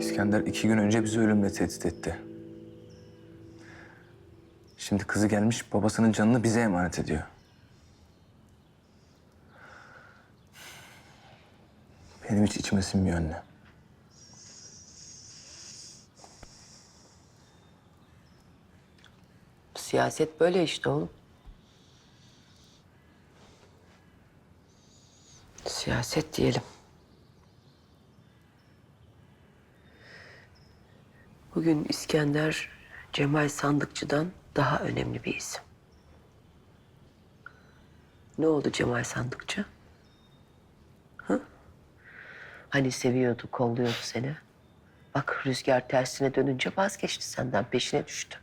İskender iki gün önce bizi ölümle tehdit etti. Şimdi kızı gelmiş babasının canını bize emanet ediyor. Benim hiç içime sinmiyor anne. Siyaset böyle işte oğlum. Siyaset diyelim. Bugün İskender Cemal Sandıkçı'dan daha önemli bir isim. Ne oldu Cemal Sandıkçı? Hı? Hani seviyordu, kolluyordu seni. Bak rüzgar tersine dönünce vazgeçti senden, peşine düştü.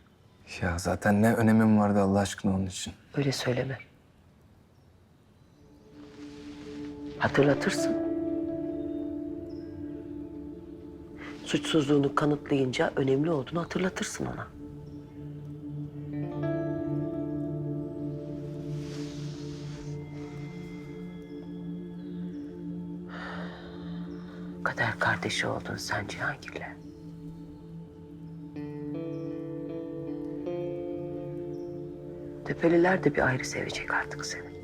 Ya zaten ne önemim vardı Allah aşkına onun için. Öyle söyleme. Hatırlatırsın. Suçsuzluğunu kanıtlayınca önemli olduğunu hatırlatırsın ona. Kader kardeşi oldun sen Cihangir'le. Tepeliler de bir ayrı sevecek artık seni.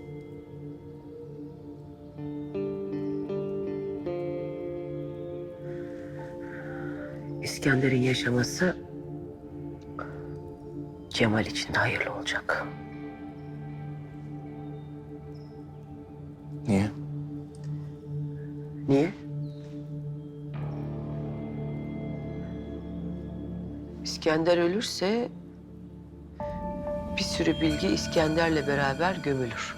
İskender'in yaşaması Cemal için de hayırlı olacak. Niye? Niye? İskender ölürse bir sürü bilgi İskender'le beraber gömülür.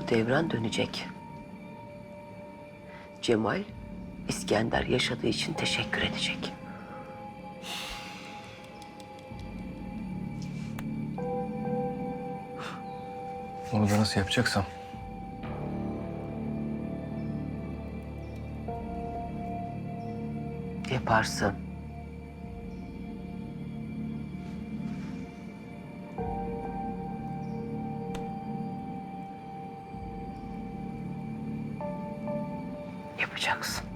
Bu devran dönecek. Cemal İskender yaşadığı için teşekkür edecek. Onu da nasıl yapacaksam. Yaparsın. Yapacaksın.